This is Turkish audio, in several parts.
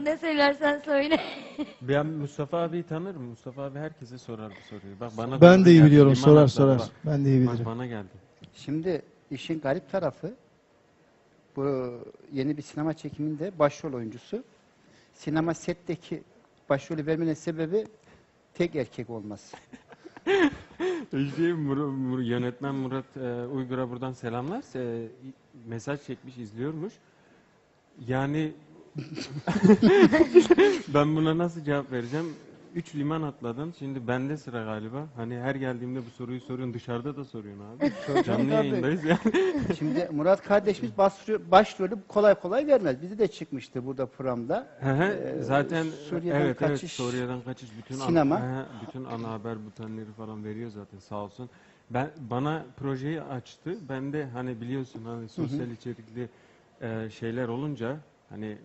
Ne söylersen söyle. Ben Mustafa abi tanırım. Mustafa abi herkese sorar bu soruyu. Bak bana Ben de iyi geldi. biliyorum. İman Sorar atladı sorar. bak. Ben de iyi Bak bilirim. bana geldi. Şimdi işin garip tarafı bu yeni bir sinema çekiminde başrol oyuncusu. Sinema setteki başrolü vermenin sebebi tek erkek olması. Şey, Mur- Mur- yönetmen Murat e, Uygur'a buradan selamlar. E, mesaj çekmiş, izliyormuş. Yani ben buna nasıl cevap vereceğim? Üç liman atladın. Şimdi bende sıra galiba. Hani her geldiğimde bu soruyu soruyorsun. Dışarıda da soruyorsun abi. Canlı Tabii. yayındayız yani. Şimdi Murat kardeşimiz başrol, başrolü kolay kolay vermez. Bizi de çıkmıştı burada programda. Hı hı, Ee, zaten Suriye'den evet evet kaçış, Suriye'den kaçış bütün sinema. hı hı, bütün ana haber bültenleri falan veriyor zaten sağ olsun. Ben bana projeyi açtı. Ben de hani biliyorsun hani sosyal içerikli e, şeyler olunca hani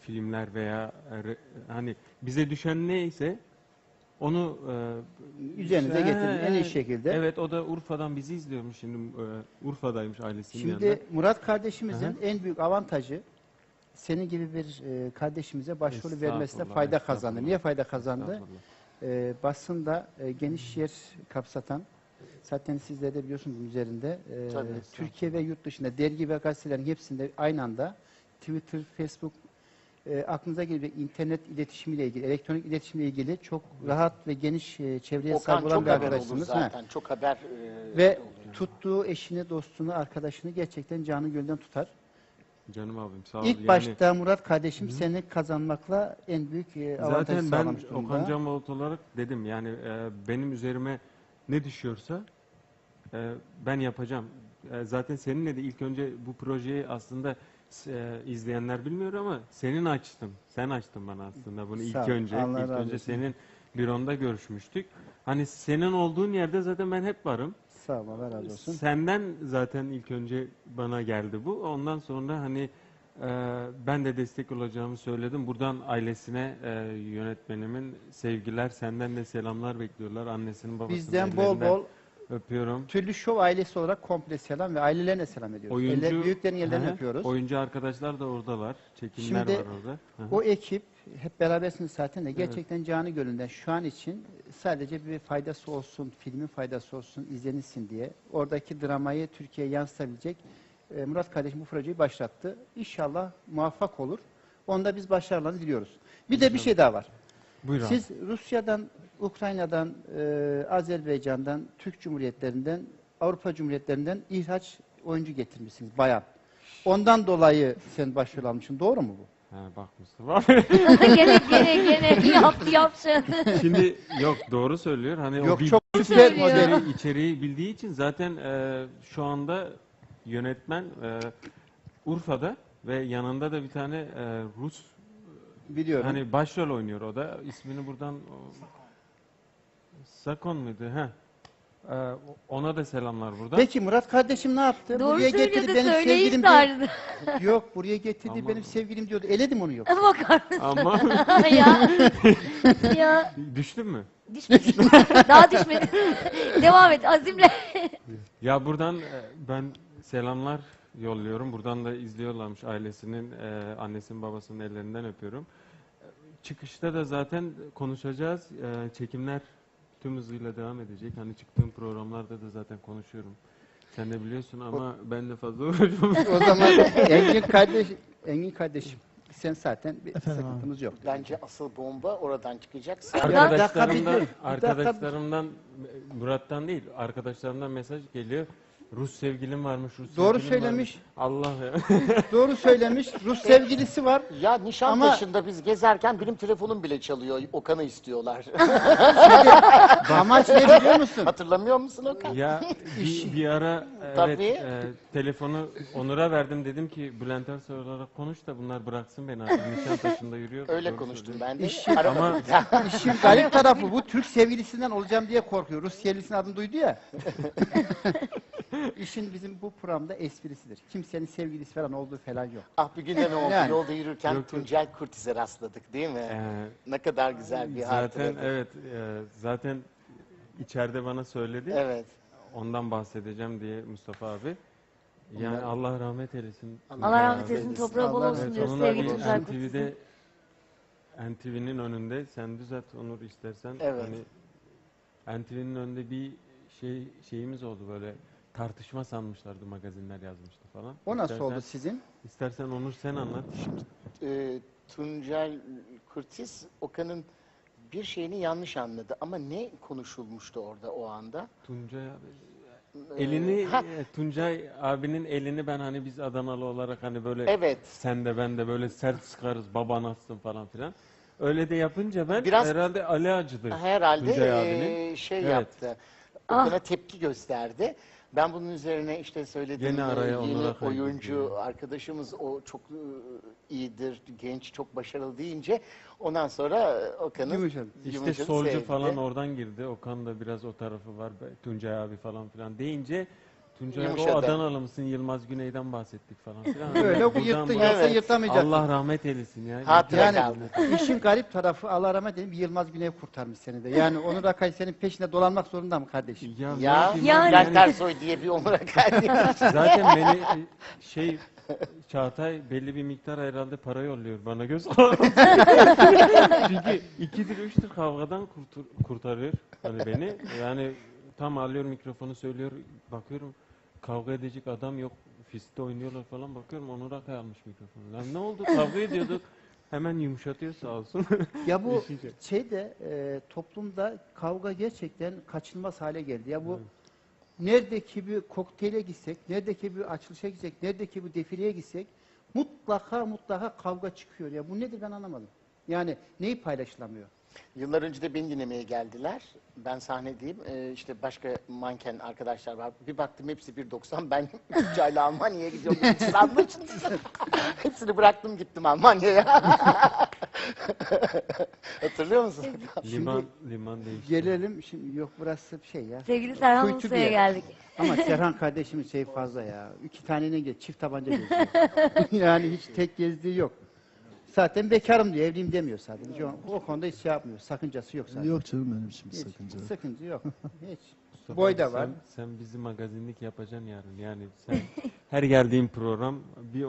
filmler veya e, hani bize düşen neyse onu e, Üzerinize getirin en iyi şekilde. Evet o da Urfa'dan bizi izliyormuş şimdi e, Urfa'daymış ailesinin yanında. Şimdi Murat kardeşimizin Hı en büyük avantajı senin gibi bir e, kardeşimize başrolü vermesine fayda kazandı. Niye fayda kazandı? E, basında e, geniş yer kapsatan zaten sizler de biliyorsunuz üzerinde e, Tabii. Türkiye ve yurt dışında dergi ve gazetelerin hepsinde aynı anda Twitter, Facebook e, aklınıza gelecek internet iletişimiyle ilgili, elektronik iletişimle ilgili çok rahat ve geniş e, çevreye Okan sahip olan çok bir haber olur arkadaşımız. Zaten. Çok haber e, Ve oluyor. tuttuğu eşini, dostunu, arkadaşını gerçekten canı gölden tutar. Canım abim sağ ol. İlk Yani- başta Murat kardeşim seni kazanmakla en büyük e, avantajı Zaten ben sağlamış durumda. Okan Canbolt olarak dedim yani e, benim üzerime ne düşüyorsa e, ben yapacağım. E, zaten seninle de ilk önce bu projeyi aslında e, izleyenler bilmiyor ama senin açtın. Sen açtın bana aslında bunu ilk Sağ ol, önce. Allah ilk razı önce olsun. senin büronda görüşmüştük. Hani senin olduğun yerde zaten ben hep varım. Sağ ol, Allah razı olsun. Senden zaten ilk önce bana geldi bu. Ondan sonra hani e, ben de destek olacağımı söyledim. Buradan ailesine e, yönetmenimin sevgiler, senden de selamlar bekliyorlar. Annesinin babasının Bizden bol ellerinden bol öpüyorum. Türlü Şov ailesi olarak komple selam ve ailelerine selam ediyoruz. Oyuncu Eller, büyüklerin yerlerini Hı hı. öpüyoruz. Oyuncu arkadaşlar da oradalar. Çekimler Şimdi var orada. Hı hı. O ekip hep berabersiniz zaten de gerçekten canı gönülden şu an için sadece bir faydası olsun, filmin faydası olsun, izlenilsin diye oradaki dramayı Türkiye'ye yansıtabilecek e, Murat kardeşim bu projeyi başlattı. İnşallah muvaffak olur. Onda biz başarılarını diliyoruz. Bir de bir şey daha var. Buyur abi. Siz Rusya'dan, Ukrayna'dan, e, Azerbaycan'dan, Türk Cumhuriyetlerinden, Avrupa Cumhuriyetlerinden ihraç oyuncu getirmişsiniz bayan. Ondan dolayı sen başrol almışsın. Doğru mu bu? Ha, bak Mustafa abi. gene gene gene yaptı yapsın. Şimdi yok doğru söylüyor. Hani o Yok bir- çok model. içeriği, içeriği bildiği için zaten e, şu anda yönetmen e, Urfa'da ve yanında da bir tane e, Rus Biliyorum. hani başrol oynuyor o da ismini buradan Sakon muydu? Ha. E, ona da selamlar burada. Peki Murat kardeşim ne yaptı? Doğru buraya getirdi benim sevgilim diyor. Yok buraya getirdi Aman. benim sevgilim diyordu. Eledim onu yok. Bakar mısın Ama ya? ya düştün mü? düşmedi. Daha düşmedi. Devam et azimle. Ya buradan e, ben selamlar yolluyorum. Buradan da izliyorlarmış ailesinin, e, annesinin babasının ellerinden öpüyorum. Çıkışta da zaten konuşacağız. E, Çekimler tüm hızıyla devam edecek. Hani çıktığım programlarda da zaten konuşuyorum. Sen de biliyorsun ama ben de fazla uğraşmam. o zaman Engin kardeş, Engin kardeşim sen zaten bir Efendim abi. sıkıntımız yok. Bence asıl bomba oradan çıkacak. Arkadaşlarımdan, arkadaşlarımdan, Murat'tan değil, arkadaşlarımdan mesaj geliyor. Rus sevgilim varmış, Rus Doğru sevgilim söylemiş. varmış. Allah ya. Doğru söylemiş. Rus sevgilisi var. Ya Nişantaşı'nda biz gezerken benim telefonum bile çalıyor. Okan'ı istiyorlar. Amaç ne biliyor musun? Hatırlamıyor musun Okan? Ya bir, bir ara evet, Tabii. e, telefonu Onur'a verdim dedim ki Bülent Ersoy olarak konuş da bunlar bıraksın beni artık Nişantaşı'nda yürüyor. Öyle Doğru konuştum söylüyor. ben de. İşin- Aramadım. İşin garip tarafı bu Türk sevgilisinden olacağım diye korkuyor. Rus sevgilisinin adını duydu ya. İşin bizim bu programda esprisidir. Kimsenin sevgilisi falan olduğu falan yok. ah bir gün de ne oldu? Yani. Yolda yürürken Yok, yok. Tuncel Kurtiz'e rastladık değil mi? Ee, ne kadar güzel bir zaten hatıra. evet e, zaten içeride bana söyledi. Evet. Ondan bahsedeceğim diye Mustafa abi. Yani Allah rahmet eylesin. Allah rahmet eylesin eylesin. toprağı bol Allah olsun rahmet diyor Evet, onun sevgili abi Tuncay MTV'de NTV'nin önünde sen düzelt Onur istersen. Evet. Hani NTV'nin önünde bir şey şeyimiz oldu böyle tartışma sanmışlardı magazinler yazmıştı falan. O nasıl İstersen- oldu sizin? İstersen Onur sen anlat. Ee, Tuncel Kurtiz Okan'ın bir şeyini yanlış anladı ama ne konuşulmuştu orada o anda? Tuncay abi. Ee, Elini ha, e, Tuncay abinin elini ben hani biz Adanalı olarak hani böyle evet. sen de ben de böyle sert sıkarız baban atsın falan filan. Öyle de yapınca ben Biraz- herhalde Ali acıdı. Herhalde Tuncay ee, abinin. şey Evet. yaptı. Okan'a tepki gösterdi. Ben bunun üzerine işte söyledim. Gene araya ee, yeni oyuncu diyor. arkadaşımız o çok ee, iyidir, genç, çok başarılı deyince ondan sonra ee, Okan'ın. İşte solcu sevdi. falan oradan girdi. Okan da biraz o tarafı var. Tuncay abi falan filan deyince Tuncay o. Adanalı mısın Yılmaz Güney'den bahsettik falan filan. Öyle o Buradan yırttı bak- yoksa Evet. yırtamayacaktı. Allah rahmet eylesin ya. Hatıra Yani kaldı. işin garip tarafı Allah rahmet eylesin Yılmaz Güney kurtarmış seni de. Yani Onur Akay senin peşinde dolanmak zorunda mı kardeşim? Ya, ne Ya, yapayım Yani- Bülent Ersoy diye bir Onur'a geldi. Zaten beni e, şey Çağatay belli bir miktar herhalde para yolluyor bana göz Çünkü ikidir üçtür kavgadan kurtur- kurtarıyor hani beni. Yani tam alıyor mikrofonu söylüyor bakıyorum kavga edecek adam yok. Fiste oynuyorlar falan bakıyorum Onur Akay almış mikrofonu. Lan ne oldu kavga ediyorduk. Hemen yumuşatıyor sağ olsun. Ya bu Düşünce. şeyde e, toplumda kavga gerçekten kaçınılmaz hale geldi. Ya bu neredeki bir kokteyle gitsek, neredeki bir açılışa gitsek, neredeki bir defileye gitsek mutlaka mutlaka kavga çıkıyor. Ya bu nedir ben anlamadım. Yani neyi paylaşılamıyor? Yıllar önce de beni dinlemeye geldiler. Ben sahnedeyim. Ee, işte başka manken arkadaşlar var. Bir baktım hepsi 1.90. Ben Tuncay'la Almanya'ya gidiyorum. Sandım Hepsini bıraktım gittim Almanya'ya. Hatırlıyor musun? liman liman değişti. Gelelim şimdi yok burası şey ya. Sevgili Serhan Kuytu bir Usta'ya yer. geldik. Ama Serhan kardeşimin şey fazla ya. İki tanenin geç, çift tabanca geziyor. yani hiç tek gezdiği yok. Zaten bekarım diyor, evliyim demiyor sadece. O, o konuda hiç şey yapmıyor. Sakıncası yok zaten. Yok canım benim için bir Hiç sakınca yok. Sıkıntı yok. Hiç. Mustafa Boy abi, da var. Sen, sen bizi magazinlik yapacaksın yarın. Yani sen her geldiğin program bir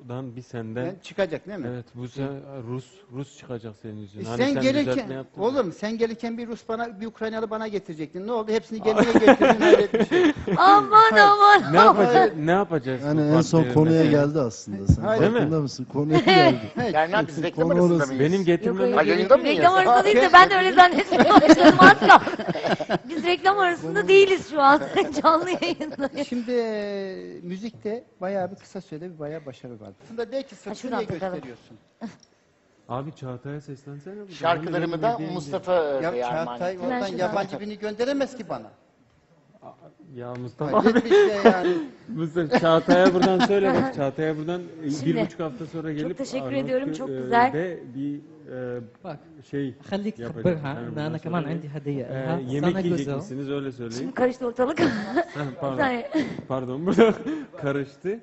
Onur'dan bir senden. Yani çıkacak değil mi? Evet bu sen Rus Rus çıkacak senin E yüzünden. Hani sen düzeltme gelirken, oğlum sen gelirken bir Rus bana, bir Ukraynalı bana getirecektin. Ne oldu? Hepsini gemiye getirdin, hayret bir şey. Aman aman. Ne yapacağız? ne yapacağız? Yani en son konuya mesela? geldi aslında. Sen Hayır. Değil mi? farkında mısın? Konuya geldi. Yani ne yapıyoruz? Reklam Konu arasında orası. mıyız? Benim getirmeme Yok, Ha, hayır. yayında mıyız? Reklam arasında değil de ben de öyle zannetmeye başladım asla. Biz reklam arasında değiliz şu an. Canlı yayındayız. Şimdi e, müzikte bayağı bir kısa sürede bir bayağı başarı var. Aslında de ki sırtını şuradan niye tutalım. gösteriyorsun? Abi Çağatay'a seslensene. burada. Şarkılarımı Hani da benim dediğim Mustafa Ya Bey armağan Çağatay etti. Hemen oradan şuradan yabancı bakalım. birini gönderemez ki bana. gibi. Ya Mustafa Hayret bir şey yani. Mustafa Çağatay'a buradan söyle bak. Çağatay'a buradan e, Şimdi, bir buçuk hafta sonra gelip teşekkür Arnavutköy'de ediyorum, çok güzel. bir e, Bak. şey خليك yapacağım. تخبرها Yani ان bundan انا sonra كمان bir- عندي هديه e, لها yemek سنه yiyecek جوزها misiniz öyle söyleyin. Şimdi karıştı ortalık. Ha, Bir pardon. saniye. Pardon burada karıştı.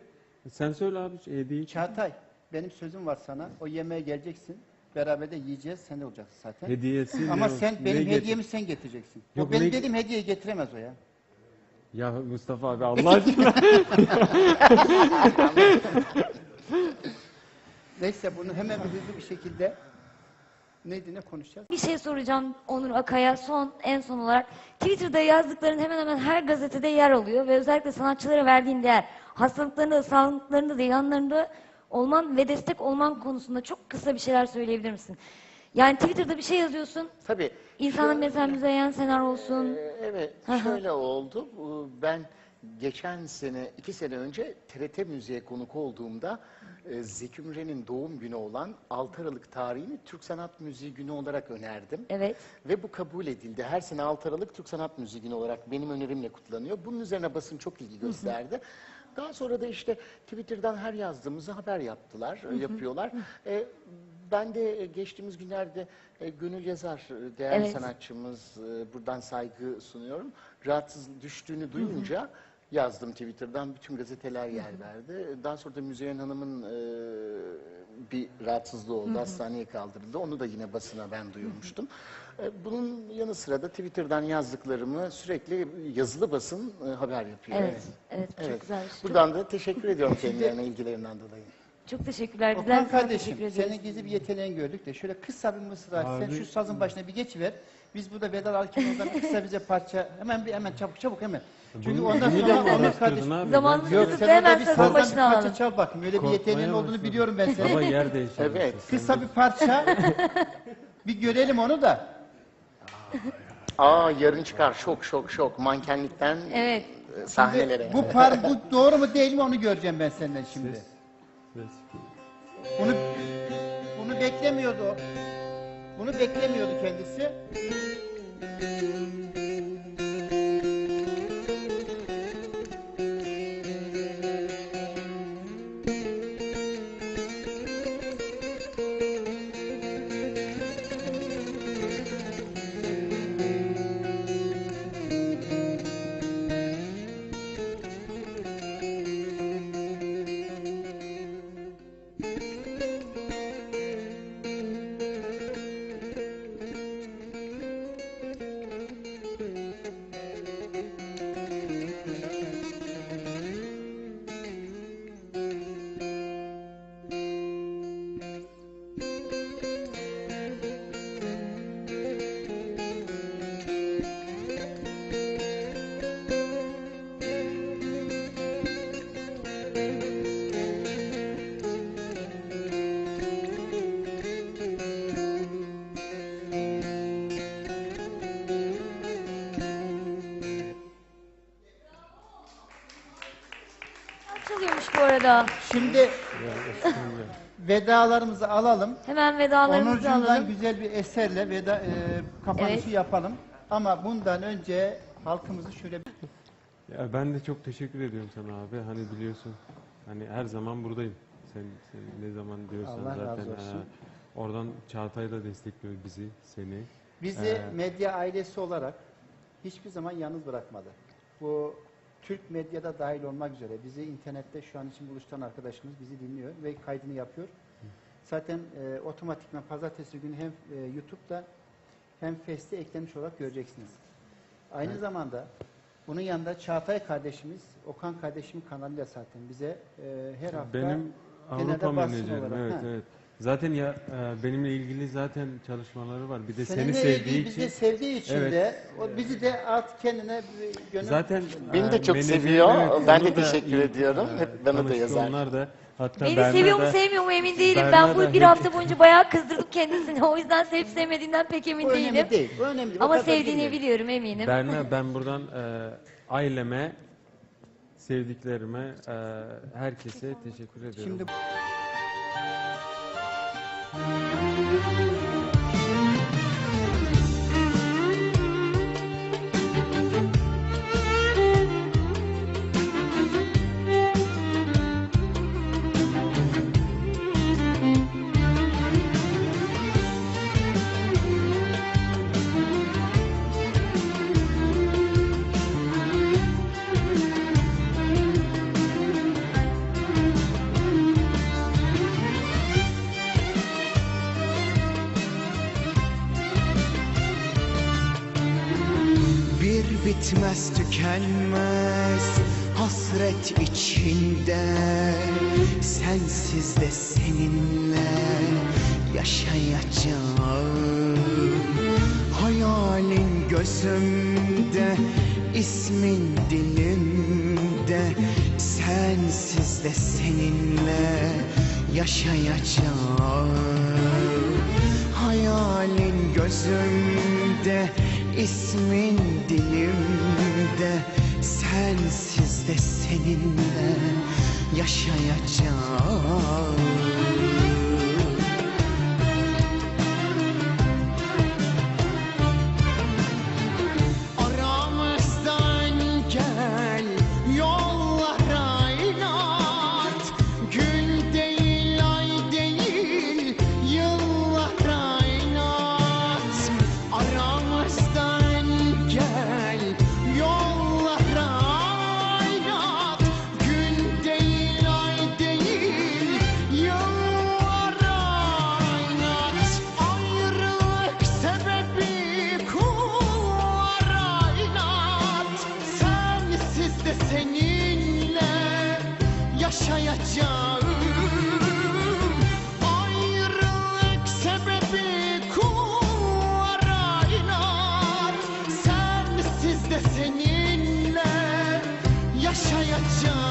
Sen söyle abi şu hediyeyi. Çağatay benim sözüm var sana. O yemeğe geleceksin. Beraber de yiyeceğiz. Sen de olacaksın zaten. Hediyesi Ama ne- sen ne benim getir- hediyemi sen getireceksin. Yok, o benim ne- dediğim hediyeyi getiremez o ya. Ya Mustafa abi Allah aşkına. Neyse bunu hemen bir hızlı bir şekilde neydi ne konuşacağız? Bir şey soracağım Onur Akay'a son en son olarak. Twitter'da yazdıkların hemen hemen her gazetede yer alıyor ve özellikle sanatçılara verdiğin değer, hastalıklarında da, sağlıklarında da, yanlarında olman ve destek olman konusunda çok kısa bir şeyler söyleyebilir misin? Yani Twitter'da bir şey yazıyorsun, Tabii. insanın mesela Müzeyyen Senar olsun, Ee, Evet, Hı hı. şöyle oldu. Ben geçen sene, iki sene önce TRT Müziğe konuk olduğumda e, Zeki Müren'in doğum günü olan 6 Aralık tarihini Türk Sanat Müziği Günü olarak önerdim. evet. Ve bu kabul edildi. Her sene 6 Aralık Türk Sanat Müziği Günü olarak benim önerimle kutlanıyor. Bunun üzerine basın çok ilgi gösterdi. Daha sonra da işte Twitter'dan her yazdığımızı haber yaptılar, yapıyorlar. E, ben de geçtiğimiz günlerde e, Gönül Yazar, e, değerli Evet. sanatçımız, e, buradan saygı sunuyorum. Rahatsız düştüğünü duyunca yazdım Twitter'dan. Bütün gazeteler yer verdi. Daha sonra da Müzeyyen Hanım'ın e, bir rahatsızlığı oldu. Hastaneye kaldırıldı. Onu da yine basına ben duyurmuştum. E, Bunun yanı sıra da Twitter'dan yazdıklarımı sürekli yazılı basın e, haber yapıyor. Evet, evet, çok güzel bir şey. Buradan da teşekkür ediyorum kendilerine ilgilerinden dolayı. Çok teşekkürler. Okan sana kardeşim teşekkür ediyoruz. senin gizli bir yeteneğini gördük de şöyle kısa bir mısra sen Abi- şu sazın başına bir geçiver. Biz burada Vedal Alkinoğlu'ndan kısa bize parça hemen bir hemen çabuk çabuk hemen. Çünkü Bunu- ondan bunu sonra araştırdın kardeşim. abi? Zamanımız Ben- Yok sen hemen orada bir sazın bir başına parça alalım. çal bakayım. Öyle bir Korkmaya yeteneğin olduğunu başladım. biliyorum ben senin. Ama yer değiştirdi. Evet. Kısa bir parça. bir görelim onu da. Aa yarın çıkar şok şok şok mankenlikten Evet. e, sahnelere. Bu par bu doğru mu değil mi onu göreceğim ben senden şimdi. Ses. Bunu bunu beklemiyordu. Bunu beklemiyordu kendisi. Arada. Şimdi vedalarımızı alalım. Hemen vedalarımızı Onurcuğumdan alalım. güzel bir eserle veda e, kapanışı Evet. yapalım. Ama bundan önce halkımızı şöyle Ya ben de çok teşekkür ediyorum sana abi. Hani biliyorsun hani her zaman buradayım. Sen, sen ne zaman diyorsan Allah razı zaten olsun. e, oradan Çağatay da destekliyor bizi, seni. bizi Ee, medya ailesi olarak hiçbir zaman yalnız bırakmadı. Bu Türk medyada dahil olmak üzere bizi internette şu an için buluşturan arkadaşımız bizi dinliyor ve kaydını yapıyor. Zaten e, otomatikman pazartesi günü hem e, YouTube'da hem Fest'e eklenmiş olarak göreceksiniz. Aynı zamanda bunun yanında Çağatay kardeşimiz, Okan kardeşimin kanalıyla zaten bize e, her hafta Benim Avrupa menajerim olarak, evet ha. evet. Zaten ya e, benimle ilgili zaten çalışmaları var. Bir de seni Seninle sevdiği ilgili bizi için. sevdiği için Evet. de o bizi de artık kendine bir gönül Zaten Beni de e, çok menajerim, seviyor. Ben de onu da teşekkür ediyorum. e, Hep bana da tanıştı yazar. Onlar da hatta Beni Berna seviyor mu da- sevmiyor mu emin değilim. Berna Ben bu da bir hep- hafta boyunca bayağı kızdırdım kendisini. O yüzden sevip sevmediğinden pek emin Bu değilim. önemli değil. Bu önemli değil. O Ama kadar sevdiğini bilmiyorum. biliyorum eminim. Berna ben buradan e, aileme, sevdiklerime, e, herkese teşekkür ediyorum. Şimdi bitmez tükenmez hasret içinde. Sensiz de seninle yaşayacağım. Hayalin gözümde ismin dilimde. Sensiz de seninle yaşayacağım. Hayalin gözümde, ismin dilimde Sensiz de seninle yaşayacağım yaşayacağım. Ayrılık sebebi kullara inan. Sensiz de seninle yaşayacağım.